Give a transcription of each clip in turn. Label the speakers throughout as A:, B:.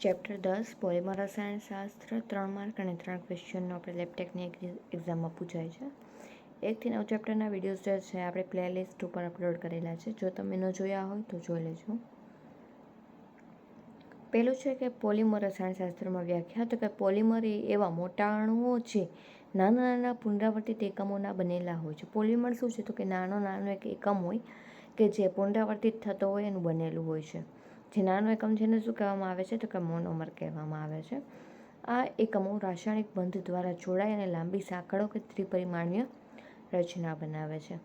A: Chapter દસ, polymer રસાયણશાસ્ત્ર ત્રણ માર્ક અને ત્રણ ક્વેશ્ચનનો આપણે લેપટેકની એક્ઝામમાં પૂછાય છે. એકથી નવ ચેપ્ટરના વિડીયોઝ જે છે, આપણે પ્લેલિસ્ટ ઉપર અપલોડ કરેલા છે. જો તમે ન જોયા હોય તો જોઈ લેજો. પેલું છે કે પોલિમર રસાયણશાસ્ત્રમાં વ્યાખ્યા તો કે પોલિમર એ એવા મોટા અણુઓ છે, નાના નાના પુનરાવર્તિત એકમોના બનેલા હોય છે. પોલિમર શું છે તો કે નાનો નાનો એક એકમ હોય કે જે પુનરાવર્તિત થતો હોય એનું બનેલું હોય છે. જે નાનો એકમ છે એને શું કહેવામાં આવે છે? તો કે મોનોમર કહેવામાં આવે છે. આ એકમો રાસાયણિક બંધ દ્વારા જોડાય અને લાંબી સાંકળો કે ત્રિપરિમાણીય રચના બનાવે છે.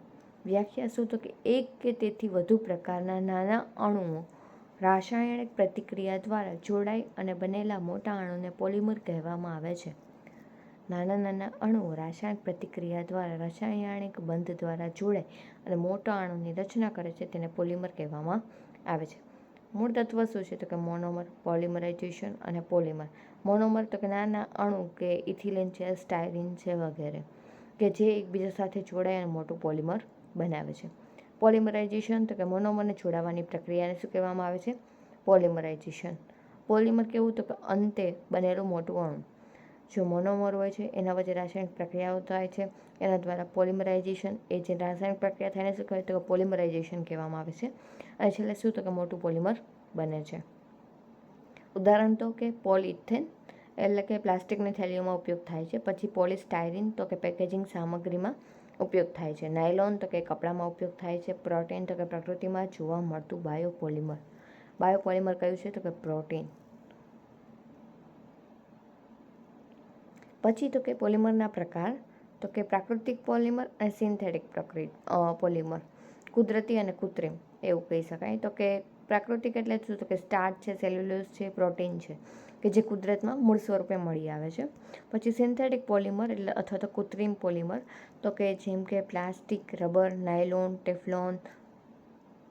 A: વ્યાખ્યા શું? તો કે એક કે તેથી વધુ પ્રકારના નાના અણુઓ રાસાયણિક પ્રતિક્રિયા દ્વારા જોડાય અને બનેલા મોટા અણુને પોલિમર કહેવામાં આવે છે. નાના નાના અણુઓ રાસાયણિક પ્રતિક્રિયા દ્વારા રાસાયણિક બંધ દ્વારા જોડાય અને મોટા અણુની રચના કરે છે, તેને પોલિમર કહેવામાં આવે છે. મૂળ તત્વ શું છે? તો કે મોનોમર, પોલિમરાઇઝેશન અને પોલિમર. મોનોમર તો કે નાના અણુ કે ઇથિલિન છે, સ્ટાયરિન છે વગેરે, કે જે એકબીજા સાથે જોડાય અને મોટું પોલિમર બનાવે છે. પોલિમરાઇઝેશન તો કે મોનોમરને જોડાવાની પ્રક્રિયાને શું કહેવામાં આવે છે? પોલિમરાઇઝેશન. પોલિમર કેવું? તો કે અંતે બનેલું મોટું અણુ. જો મોનોમર હોય છે, એના વચ્ચે રાસાયણિક પ્રક્રિયાઓ થાય છે, એના દ્વારા પોલિમરાઇઝેશન એ જે રાસાયણિક પ્રક્રિયા થાય શું કહેવાય તો પોલિમરાઇઝેશન કહેવામાં આવે છે. અને છેલ્લે શું તો કે મોટું પોલિમર બને છે. ઉદાહરણ તો કે પોલિથેન એટલે કે પ્લાસ્ટિકની થેલીઓમાં ઉપયોગ થાય છે, પછી પોલિસ્ટાયરીન તો કે પેકેજિંગ સામગ્રીમાં ઉપયોગ થાય છે, નાયલોન તો કે કપડામાં ઉપયોગ થાય છે, પ્રોટીન તો કે પ્રકૃતિમાં જોવા મળતું બાયોપોલિમર. બાયોપોલિમર કયું છે તો કે પ્રોટીન. પછી તો કે પોલિમરના પ્રકાર, તો કે પ્રાકૃતિક પોલિમર અને સિન્થેટિક પ્રકૃતિ પોલિમર. કુદરતી અને કૃત્રિમ, એવું કહી શકાય. તો કે પ્રાકૃતિક એટલે શું? તો કે સ્ટાર્ચ છે, સેલ્યુલોઝ છે, પ્રોટીન છે, કે જે કુદરતમાં મૂળ સ્વરૂપે મળી આવે છે. પછી સિન્થેટિક પોલિમર એટલે અથવા તો કૃત્રિમ પોલિમર, તો કે જેમ કે plastic, rubber, nylon, Teflon,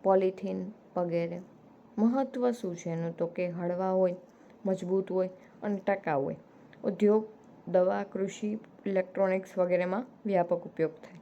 A: polythene વગેરે. મહત્ત્વ શું છે એનું? તો કે હળવા હોય, મજબૂત હોય અને ટકાઉ હોય. ઉદ્યોગ દવા, કૃષિ ઇલેક્ટ્રોનિક્સ વગેરેમાં વ્યાપક ઉપયોગ થાય.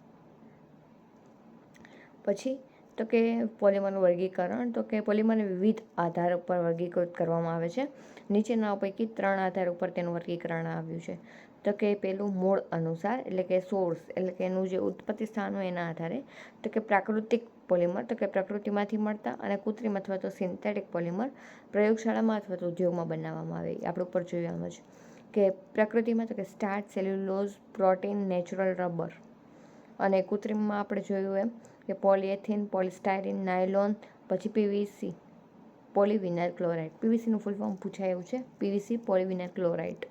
A: પછી તો કે પોલિમરનું વર્ગીકરણ, તો કે પોલિમરને વિવિધ આધાર ઉપર વર્ગીકૃત કરવામાં આવે છે. નીચેના પૈકી ત્રણ આધાર ઉપર તેનું વર્ગીકરણ આવ્યું છે. તો કે પેલું મૂળ અનુસાર, એટલે કે સોર્સ એટલે કે એનું જે ઉત્પત્તિ સ્થાન હોય એના આધારે, તો કે પ્રાકૃતિક પોલિમર, તો કે પ્રકૃતિમાંથી મળતા અને કૃત્રિમ અથવા તો સિન્થેટિક પોલિમર પ્રયોગશાળામાં અથવા તો ઉદ્યોગમાં બનાવવામાં આવે આપણે ઉપર જોયું આમ જ કે પ્રકૃતિમાં તો કે starch cellulose, protein, natural rubber. અને કૃત્રિમમાં આપણે જોયું એમ કે પોલિએથિન પોલિસ્ટાયરીન નાયલોન, પછી પીવીસી પોલિવિનાઇલ ક્લોરાઇડ. પીવીસીનું ફૂલ ફોર્મ પૂછાય એવું છે. PVC polyvinyl chloride.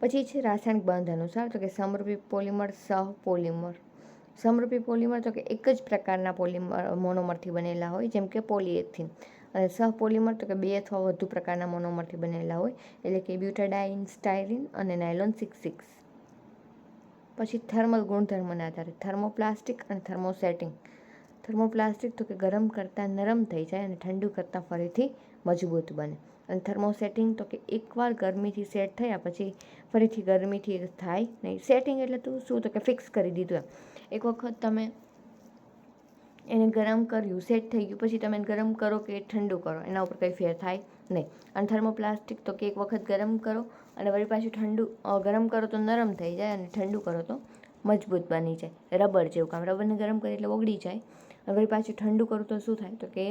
A: પછી છે રાસાયણિક બંધ અનુસાર તો કે સમરૂપી પોલિમર સહ પોલિમર સમરૂપી પોલિમર તો કે એક જ પ્રકારના પોલિમર, મોનોમરથી બનેલા હોય, જેમ કે પોલિએથિન. સહપોલિમર તો કે બે અથવા વધુ પ્રકારના મોનોમરથી બનેલા હોય, એટલે કે બ્યુટાડાઇન સ્ટાયરીન અને નાયલોન સિક્સ સિક્સ. પછી થર્મલ ગુણધર્મના આધારે થર્મોપ્લાસ્ટિક અને થર્મોસેટિંગ. થર્મોપ્લાસ્ટિક તો કે ગરમ કરતાં નરમ થઈ જાય અને ઠંડુ કરતાં ફરીથી મજબૂત બને. અને થર્મોસેટિંગ તો કે એકવાર ગરમીથી સેટ થયા પછી ફરીથી ગરમીથી થાય નહીં. સેટિંગ એટલે તું શું તો કે ફિક્સ કરી દીધું એમ. એક વખત તમે એને ગરમ કર્યું, સેટ થઈ ગયું, પછી તમે ગરમ કરો કે ઠંડુ કરો, એના ઉપર કંઈ ફેર થાય નહીં. અને થર્મોપ્લાસ્ટિક તો કે એક વખત ગરમ કરો અને વળી પાછું ઠંડુ ગરમ કરો તો નરમ થઈ જાય અને ઠંડુ કરો તો મજબૂત બની જાય, રબર જેવું કામ. રબરને ગરમ કરી એટલે ઓગળી જાય. અને વળી પાછું ઠંડુ કરો તો શું થાય? તો કે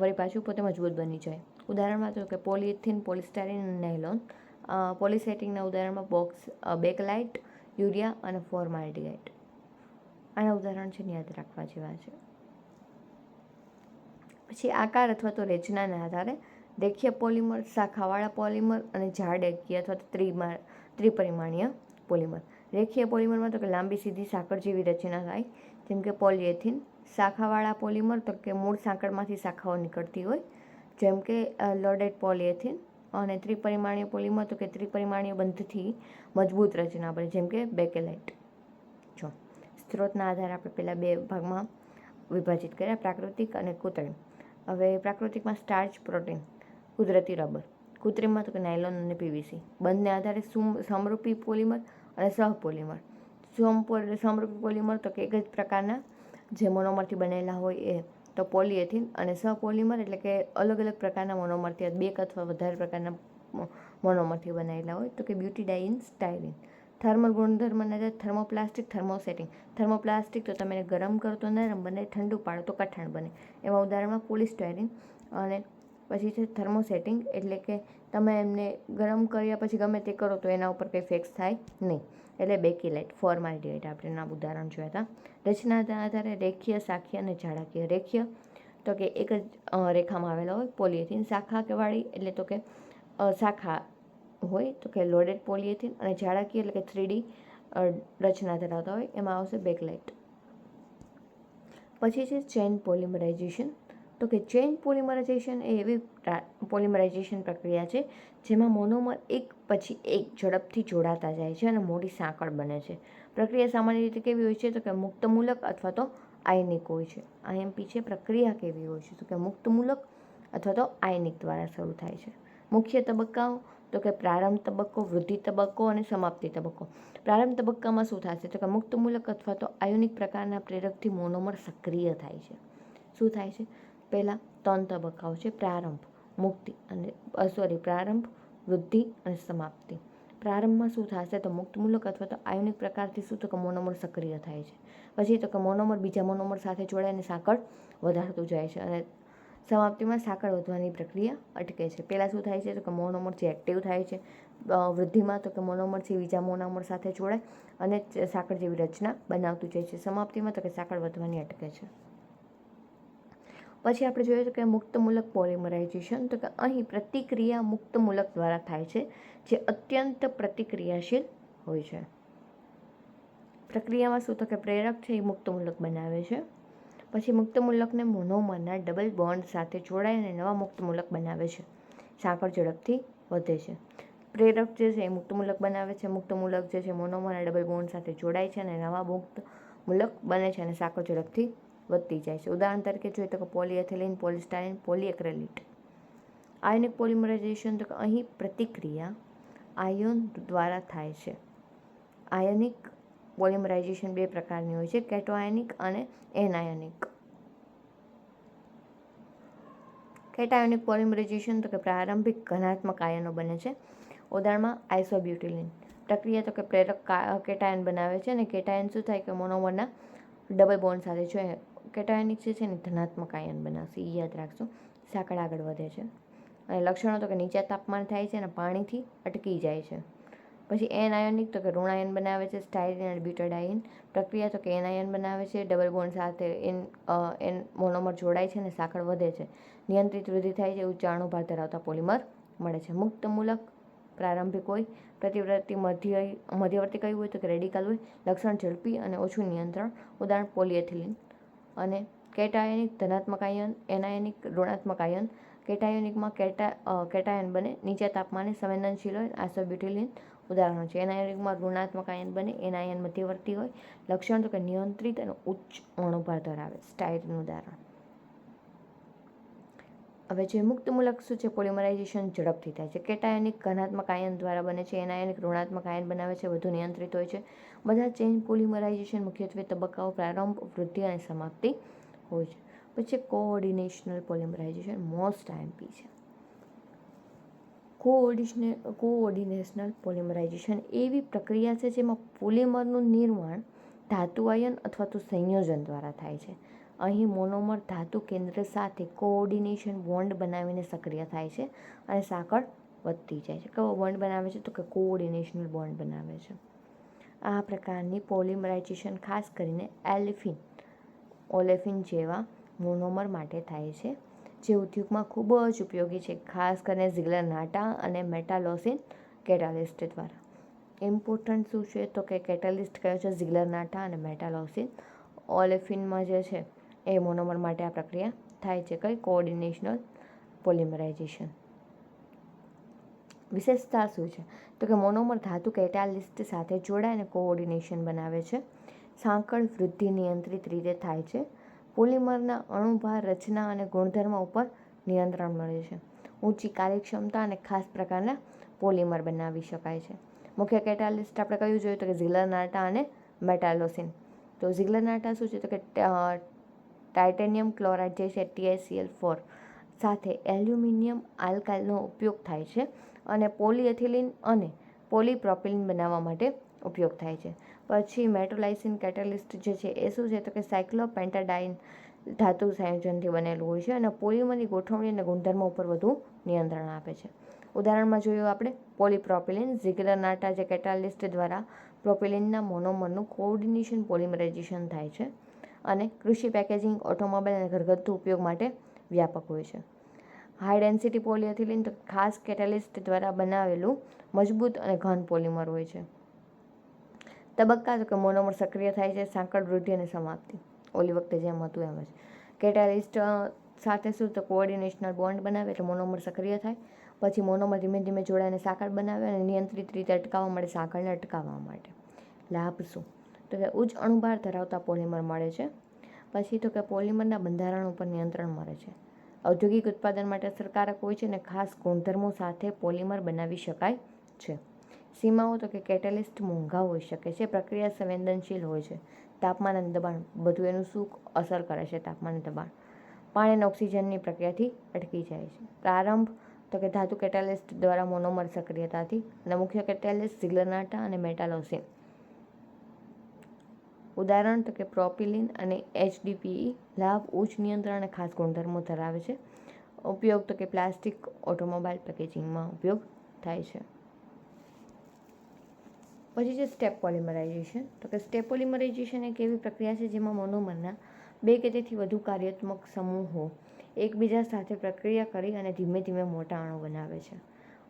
A: વળી પાછું પોતે મજબૂત બની જાય. ઉદાહરણમાં તો કે પોલિથિન પોલિસ્ટારીન અને નાયલોન. પોલિસેટિંગના ઉદાહરણમાં બોક્સ બેકલાઇટ, યુરિયા અને ફોર્માલ્ડિહાઇડ. આના ઉદાહરણ છે યાદ રાખવા જેવા છે. પછી આકાર અથવા તો રચનાના આધારે રેખીય પોલિમર, શાખાવાળા પોલિમર અને જાડેકીય અથવા તો ત્રિમા, ત્રિપરિમાણીય પોલિમર. રેખીય પોલિમરમાં તો કે લાંબી, સીધી સાંકળ જેવી રચના થાય, જેમ કે પોલિએથિન. શાખાવાળા પોલિમર તો કે મૂળ સાંકળમાંથી શાખાઓ નીકળતી હોય, જેમ કે લોડેડ પોલિએથિન અને ત્રિપરિમાણીય પોલિમર તો કે ત્રિપરિમાણીય બંધથી મજબૂત રચના બને, જેમ કે બેકેલાઇટ. જો, સ્ત્રોતના આધારે આપણે પહેલાં બે ભાગમાં વિભાજિત કર્યા, પ્રાકૃતિક અને કૃત્રિમ હવે પ્રાકૃતિકમાં સ્ટાર્ચ પ્રોટીન કુદરતી રબર કૃત્રિમમાં તો કે નાયલોન અને પીવીસી બંને આધારે સમરૂપી પોલિમર અને સહપોલિમર. સમપોલ સમરૂપી પોલિમર તો કે એક જ પ્રકારના જે મોનોમરથી બનેલા હોય એ. તો પોલિએથિન અને સપોલિમર એટલે કે અલગ અલગ પ્રકારના મોનોમરથી બે અથવા વધારે પ્રકારના મોનોમરથી બનાવેલા હોય તો કે બ્યુટી ડાઇન સ્ટાઇલિન થર્મલ ગુણધર્મના થર્મોપ્લાસ્ટિક થર્મોસેટિંગ થર્મોપ્લાસ્ટિક તો તમે ગરમ કરો તો નરમ બને, ઠંડુ પાડો તો કઠણ બને. એવા ઉદાહરણમાં પોલિસ્ટાયરિન અને પછી છે થર્મોસેટિંગ એટલે કે તમે એમને ગરમ કર્યા પછી ગમે તે કરો તો એના ઉપર કંઈ ફેક્સ થાય નહીં. એટલે બેકીલાઇટ ફોર્માલિટી આપણે એના ઉદાહરણ જોયા હતા. રચનાના આધારે રેખીય, શાખીય અને ઝાડાકીય રેખીય તો કે એક જ રેખામાં આવેલા હોય, પોલિએથિન શાખા કે વાળી, એટલે તો કે શાખા હોય તો કે લોડેડ પોલિએથિન અને જાડાકીય એટલે કે થ્રીડી રચના ધરાવતા હોય, એમાં આવશે બેકલાઇટ. પછી છે ચેન પોલિમરાઇઝેશન. તો કે ચેન પોલિમરાઇઝેશન એ એવી પોલિમરાઇઝેશન પ્રક્રિયા છે જેમાં મોનોમર એક પછી એક ઝડપથી જોડાતા જાય છે અને મોટી સાંકળ બને છે. પ્રક્રિયા સામાન્ય રીતે કેવી હોય છે? તો કે મુક્તમૂલક અથવા તો આયનિક હોય છે. આઈએમપી છે પ્રક્રિયા કેવી હોય છે? તો કે મુક્તમૂલક અથવા તો આયનિક દ્વારા શરૂ થાય છે. મુખ્ય તબક્કાઓ તો કે પ્રારંભ તબક્કો, વૃદ્ધિ તબક્કો અને સમાપ્તિ તબક્કો. પ્રારંભ તબક્કામાં શું થશે તો કે મુક્તમૂલક અથવા તો આયુનિક પ્રકારના પ્રેરકથી મોનોમર સક્રિય થાય છે. શું થાય છે? પહેલાં ત્રણ તબક્કાઓ છે. પ્રારંભ, મુક્તિ અને સોરી પ્રારંભ, વૃદ્ધિ અને સમાપ્તિ. પ્રારંભમાં શું થશે? તો મુક્તમૂલક અથવા તો આયુનિક પ્રકારથી શું? તો કે મોનોમર સક્રિય થાય છે. પછી તો કે મોનોમર બીજા મોનોમર સાથે જોડાઈને સાંકળ વધારતું જાય છે અને સમાપ્તિમાં સાંકળ વધવાની પ્રક્રિયા અટકે છે. પહેલાં શું થાય છે? તો કે મોનોમર જે એક્ટિવ થાય છે વૃદ્ધિમાં, તો કે મોનોમર બીજા મોનોમર સાથે જોડાય અને સાંકળ જેવી રચના બનાવતું જાય છે. સમાપ્તિમાં, તો કે સાંકળ વધવાની અટકે છે. પછી આપણે જોઈએ તો કે મુક્તમૂલક પોલિમરાઇઝેશન, તો કે અહીં પ્રતિક્રિયા મુક્તમૂલક દ્વારા થાય છે, જે અત્યંત પ્રતિક્રિયાશીલ હોય છે. પ્રક્રિયામાં શું? તો કે પ્રેરક છે, એ મુક્તમૂલક બનાવે છે. પછી મુક્તમૂલકને મોનોમરના ડબલ બોન્ડ સાથે જોડાય અને નવા મુક્તમૂલક બનાવે છે. સાંકળ ઝડપથી વધે છે. પ્રેરક જે છે એ મુક્તમૂલક બનાવે છે. મુક્તમૂલક જે છે મોનોમરના ડબલ બોન્ડ સાથે જોડાય છે અને નવા મુક્ત મૂલક બને છે અને સાંકળ ઝડપથી વધતી જાય છે. ઉદાહરણ તરીકે જોઈએ તો કે પોલિએથિલિન, પોલિસ્ટાઇન, પોલિએક્રેલિટ. આયોનિક પોલિમરાઇઝેશન તો અહીં પ્રતિક્રિયા આયોન દ્વારા થાય છે. આયનિક પોલિમરાઇઝેશન બે પ્રકારની હોય છે, કેટોઆયનિક અને એનાયોનિક. કેટાયોનિક પોલિમરાઇઝેશન તો કે પ્રારંભિક ઘનાત્મક આયનો બને છે. ઉદાહરણમાં આઇસોબ્યુટિલિન. પ્રક્રિયા તો કે પ્રેરક કેટાયન બનાવે છે અને કેટાયન શું થાય કે મોનોમરના ડબલ બોન્ડ સાથે છે કેટાયોનિક જે છે ને ધનાત્મક આયન બનાવશે એ યાદ રાખજો. સાંકળ આગળ વધે છે. અને લક્ષણો તો કે નીચા તાપમાન થાય છે અને પાણીથી અટકી જાય છે. પછી એન આયોનિક તો કે ઋણાયન બનાવે છે સ્ટાયરિન અને બ્યુટાડાઇન. પ્રક્રિયા તો કે એનાયન બનાવે છે, ડબલ બોન્ડ સાથે એન એન મોનોમર જોડાય છે અને સાંકળ વધે છે. નિયંત્રિત વૃદ્ધિ થાય છે ઉચ્ચાણો ભાર ધરાવતા પોલિમર મળે છે. મુક્ત મૂલક પ્રારંભિક હોય પ્રતિવૃત્તિ મધ્ય, મધ્યવર્તી કયું હોય તો કે રેડિકલ હોય, લક્ષણ ઝડપી અને ઓછું નિયંત્રણ. ઉદાહરણ, પોલિએથિલિન અને કેટાયનિક ધનાત્મક આયન એનાયનિક ઋણાત્મક આયન. કેટાયોનિકમાં કેટા કેટાયન બને નીચા તાપમાને સંવેદનશીલ હોય આઇસોબ્યુટિલિન ઉદાહરણો છે. એનાયનિકમાં ઋણાત્મક આયન બને એનાયન મધ્યવર્તી હોય. લક્ષણ તો કે નિયંત્રિત અને ઉચ્ચ અણુભાર ધરાવે સ્ટાઇરનું ઉદાહરણ. હવે જે મુક્ત મૂલક શું છે? પોલિમરાઇઝેશન ઝડપથી થાય છે. કેટાયનિક ઘનાત્મક આયન દ્વારા બને છે. એનાયનિક ઋણાત્મક આયન બનાવે છે. વધુ નિયંત્રિત હોય છે. બધા ચેઇન પોલિમરાઇઝેશન મુખ્યત્વે તબક્કાઓ, પ્રારંભ, વૃદ્ધિ અને સમાપ્તિ હોય છે. પછી કોઓર્ડિનેશનલ પોલિમરાઇઝેશન, મોસ્ટ આઈએમપી છે. કોઓર્ડિશને કોઓર્ડિનેશનલ પોલિમરાઇઝેશન એવી પ્રક્રિયા છે જેમાં પોલિમરનું નિર્માણ ધાતુ આયન અથવા તો સંયોજન દ્વારા થાય છે. અહીં મોનોમર ધાતુ કેન્દ્ર સાથે કોઓર્ડિનેશન બોન્ડ બનાવીને સક્રિય થાય છે અને સાંકળ વધતી જાય છે. કયો બોન્ડ બનાવે છે તો કે કોઓર્ડિનેશનલ બોન્ડ બનાવે છે. આ પ્રકારની પોલિમરાઇઝેશન ખાસ કરીને એલિફિન, ઓલેફિન જેવા મોનોમર માટે થાય છે. જે ઉદ્યોગમાં ખૂબ જ ઉપયોગી છે, ખાસ કરીને ઝિગલર નાટા અને મેટાલોસિન કેટાલિસ્ટ દ્વારા. ઇમ્પોર્ટન્ટ શું છે? તો કે કેટાલિસ્ટ કયો છે ઝિગલર નાટા અને મેટાલોસિન ઓલેફિનમાં જે છે, એ મોનોમર માટે આ પ્રક્રિયા થાય છે, કઈ કોઓર્ડિનેશનલ પોલિમરાઇઝેશન. વિશેષતા શું છે? તો કે મોનોમર ધાતુ કેટાલિસ્ટ સાથે જોડાય અને કોઓર્ડિનેશન બનાવે છે. સાંકળ વૃદ્ધિ નિયંત્રિત રીતે થાય છે. પોલિમરના અણુભાર રચના અને ગુણધર્મ ઉપર નિયંત્રણ મળે છે. ઊંચી કાર્યક્ષમતા અને ખાસ પ્રકારના પોલિમર બનાવી શકાય છે. મુખ્ય કેટાલિસ્ટ આપણે કયું જોયું તો કે ઝીલરનાટા અને મેટાલોસિન. તો ઝીલરનાટા નાટા શું છે? તો કે ટાઇટેનિયમ ક્લોરાઇડ જે છે ટીઆઈસીએલ ફોર. સાથે એલ્યુમિનિયમ આલ્કાઇલનો ઉપયોગ થાય છે અને પોલીએથિલિન અને પોલીપ્રોપિલિન બનાવવા માટે ઉપયોગ થાય છે. પછી મેટ્રોલાઇસિન કેટાલિસ્ટ જે છે એ શું છે તો કે સાયક્લોપેન્ટાડાઇન ધાતુ સંયોજનથી બનેલું હોય છે અને પોલિમરની ગોઠવણી અને ગુણધર્મો ઉપર વધુ નિયંત્રણ આપે છે. ઉદાહરણમાં જોયું આપણે, પોલીપ્રોપિલિન ઝિગલર નાટા જે કેટાલિસ્ટ દ્વારા પ્રોપિલિનના મોનોમરનું કોઓર્ડિનેશન પોલિમરાઇઝેશન થાય છે અને કૃષિ પેકેજિંગ ઓટોમોબાઈલ અને ઘરગથ્થુ ઉપયોગ માટે વ્યાપક હોય છે. હાઈ ડેન્સિટી પોલિએથિલિન તો ખાસ કેટાલિસ્ટ દ્વારા બનાવેલું મજબૂત અને ઘન પોલિમર હોય છે. તબક્કા તો કે મોનોમર સક્રિય થાય છે, સાંકળ વૃદ્ધિ અને સમાપ્તિ. ઓલી વખતે જેમ હતું એમ જ. કેટાલિસ્ટ સાથે શું તો કોઓર્ડિનેશનલ બોન્ડ બનાવે એટલે મોનોમર સક્રિય થાય. પછી મોનોમર ધીમે ધીમે જોડાઈને સાંકળ બનાવે અને નિયંત્રિત રીતે અટકાવવા માટે સાંકળને અટકાવવા માટે. લાભ શું? તો કે ઉચ્ચ અણુભાર ધરાવતા પોલિમર મળે છે. પછી તો કે પોલિમરના બંધારણ ઉપર નિયંત્રણ મળે છે. ઔદ્યોગિક ઉત્પાદન માટે અસરકારક હોય છે અને ખાસ ગુણધર્મો સાથે પોલિમર બનાવી શકાય છે. સીમાઓ તો કે કેટેલિસ્ટ મોંઘા હોઈ શકે છે, પ્રક્રિયા સંવેદનશીલ હોય છે. તાપમાન અને દબાણ બધું એનું શું અસર કરે છે તાપમાન અને દબાણ? પાણી અને ઓક્સિજનની પ્રક્રિયાથી અટકી જાય છે. પ્રારંભ તો કે ધાતુ કેટેલિસ્ટ દ્વારા મોનોમર સક્રિયતાથી અને મુખ્ય કેટેલિસ્ટ ઝિગ્લરનાટા અને મેટાલોસિન. ઉદાહરણ તો કે પ્રોપિલિન અને એચડીપીઈ લાભ ઉચ્ચ નિયંત્રણ અને ખાસ ગુણધર્મો ધરાવે છે. ઉપયોગ તો કે પ્લાસ્ટિક ઓટોમોબાઈલ પેકેજિંગમાં ઉપયોગ થાય છે. પછી છે સ્ટેપ પોલિમરાઇઝેશન તો કે સ્ટેપ પોલિમરાઇઝેશન એક એવી પ્રક્રિયા છે જેમાં મોનોમરના બે કે તેથી વધુ કાર્યાત્મક સમૂહો એકબીજા સાથે પ્રક્રિયા કરી અને ધીમે ધીમે મોટા અણુ બનાવે છે.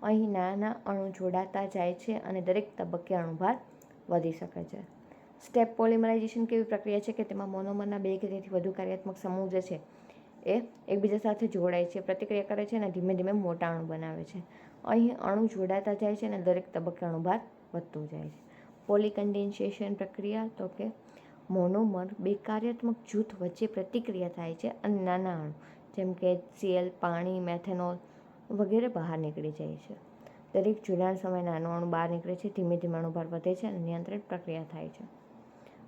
A: અહીં નાના અણુ જોડાતા જાય છે અને દરેક તબક્કે અણુભાર વધી શકે છે. સ્ટેપ પોલિમરાઇઝેશન કેવી પ્રક્રિયા છે કે તેમાં મોનોમરના બે કે તેથી વધુ કાર્યાત્મક સમૂહ જે છે એ એકબીજા સાથે જોડાય છે, પ્રતિક્રિયા કરે છે અને ધીમે ધીમે મોટા અણુ બનાવે છે. અહીં અણુ જોડાતા જાય છે અને દરેક તબક્કે અણુભાર વધતું જાય છે. પોલિકન્ડેન્સેશન પ્રક્રિયા તો કે મોનોમર બે કાર્યાત્મક જૂથ વચ્ચે પ્રતિક્રિયા થાય છે અને નાના અણુ, જેમ કે સીએલ પાણી મેથેનોલ વગેરે બહાર નીકળી જાય છે. દરેક જોડાણ સમયે નાનો અણુ બહાર નીકળે છે, ધીમે ધીમે અણુભાર વધે છે અને નિયંત્રિત પ્રક્રિયા થાય છે.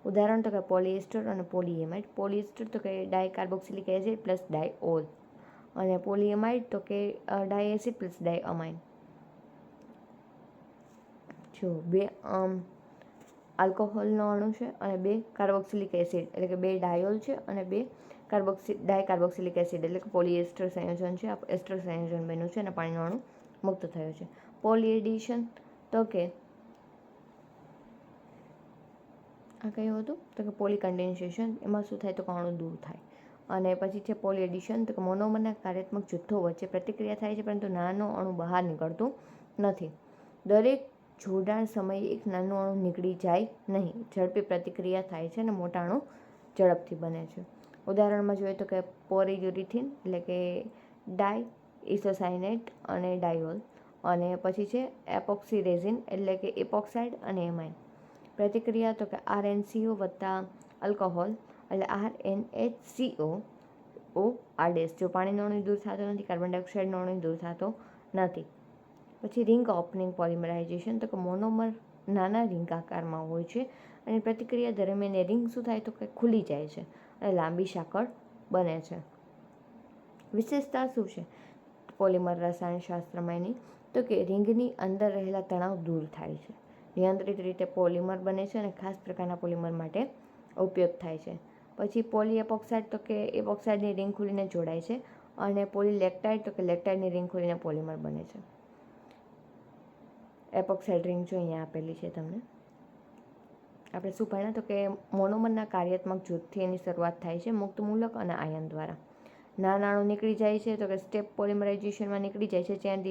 A: ઉદાહરણ તો કે પોલિએસ્ટર અને પોલીએમાઇડ. પોલિએસ્ટર તો કે ડાયકાર્બોક્સિલિક એસિડ પ્લસ ડાયઓલ અને પોલીએમાઇડ તો કે ડાય એસિડ પ્લસ ડાયઅમાઇન જો બે આલ્કોહોલનો અણુ છે અને બે કાર્બોક્સિલિક એસિડ, એટલે કે બે ડાયોલ છે અને બે કાર્બોક્સી, ડાયકાર્બોક્સિલિક એસિડ, એટલે કે પોલિએસ્ટર સંયોજન છે. આ એસ્ટર સંયોજન બન્યું છે અને પાણીનો અણુ મુક્ત થયો છે. પોલિએડિશન તો કે, આ કયું હતું? તો કે પોલીકન્ડેન્સેશન એમાં શું થાય? તો કણું દૂર થાય. અને પછી છે પોલીએડિશન તો કે મોનોમરના કાર્યાત્મક જૂથો વચ્ચે પ્રતિક્રિયા થાય છે, પરંતુ નાનો અણુ બહાર નીકળતું નથી. દરેક જોડાણ સમયે એક નાનું અણુ નીકળી જાય નહીં. ઝડપી પ્રતિક્રિયા થાય છે અને મોટા અણુ ઝડપથી બને છે. ઉદાહરણમાં જોઈએ તો કે પોરીયુરિથિન એટલે કે ડાય ઇસોસાઇનેટ અને ડાયોલ અને પછી છે એપોક્સી રેઝિન એટલે કે એપોક્સાઇડ અને એમાઇન. પ્રતિક્રિયા તો કે આર એનસીઓ વત્તા આલ્કોહોલ એટલે R N H C O O આરડેસ જો પાણીનો દૂર થતો નથી, કાર્બન ડાયોક્સાઇડનો દૂર થતો નથી. પછી રિંગ ઓપનિંગ પોલિમરાઇઝેશન, તો કે મોનોમર નાના રિંગ આકારમાં હોય છે અને પ્રતિક્રિયા દરમિયાન એ રિંગ શું થાય તો કે ખુલી જાય છે અને લાંબી સાંકળ બને છે. વિશેષતા શું છે? પોલિમર રસાયણશાસ્ત્રમાં એની, તો કે રિંગની અંદર રહેલા તણાવ દૂર થાય છે. નિયંત્રિત રીતે પોલિમર બને છે અને ખાસ પ્રકારના પોલિમર માટે ઉપયોગ થાય છે. પછી પોલી એપોક્સાઇડ તો કે એપોક્સાઇડની રિંગ ખુલીને જોડાય છે અને પોલી લેક્ટાઇડ તો કે લેક્ટાઇડની રિંગ ખુલીને પોલિમર બને છે. એપોક્સાઇડ રિંગ જો અહીંયા આપેલી છે તમને. આપણે શું ભણ્યા તો કે મોનોમરના કાર્યાત્મક જૂથથી એની શરૂઆત થાય છે મુક્ત મૂલક અને આયન દ્વારા. નાના અણુ નીકળી જાય છે તો કે સ્ટેપ પોલિમરાઇઝેશનમાં નીકળી જાય છે, ચેન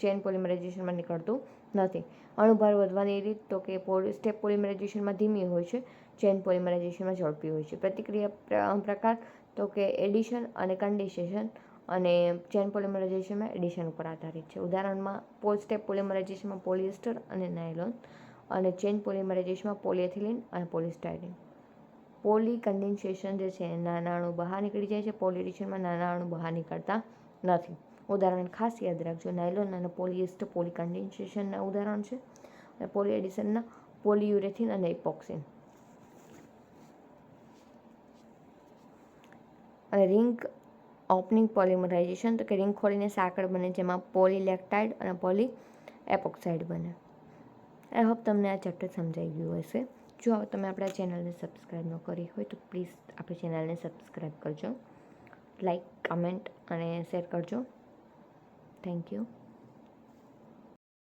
A: ચેન પોલિમરાઇઝેશનમાં નીકળતું નથી. અણુભાર વધવાની રીત તો કે સ્ટેપ પોલિમરાઇઝેશનમાં ધીમી હોય છે, ચેન પોલિમરાઇઝેશનમાં ઝડપી હોય છે. પ્રતિક્રિયા પ્રકાર તો કે એડિશન અને કન્ડિશેશન અને ચેન પોલિમરાઇઝેશનમાં એડિશન ઉપર આધારિત છે. ઉદાહરણમાં, પોલ સ્ટેપ પોલિમરાઇઝેશનમાં પોલિએસ્ટર અને નાયલોન અને ચેન પોલિમરાઇઝેશનમાં પોલિએથિલિન અને પોલિસ્ટાઇરિન. પોલી કન્ડેન્સેશન જે છે, નાના અણુ બહાર નીકળી જાય છે પોલિએડિશનમાં નાના અણુ બહાર નીકળતા નથી. ઉદાહરણ ખાસ યાદ રાખજો, નાયલોન અને પોલિએસ્ટર પોલી કન્ડેન્સેશનના ઉદાહરણ છે અને પોલિએડિશનના પોલિયુરેથિન અને ઇપોક્સિન અને રિંગ ઓપનિંગ પોલિમરાઇઝેશન તો કે રિંગ ખોલીને સાંકળ બને, જેમાં પોલિલેક્ટાઇડ અને પોલી એપોક્સાઇડ બને. આઈ હોપ તમને આ ચેપ્ટર સમજાઈ ગયું હશે. જો તમે આપણા ચેનલને સબસ્ક્રાઈબ ન કરી હોય, તો પ્લીઝ આપણી ચેનલને સબસ્ક્રાઈબ કરજો. લાઈક કમેન્ટ અને શેર કરજો. Thank you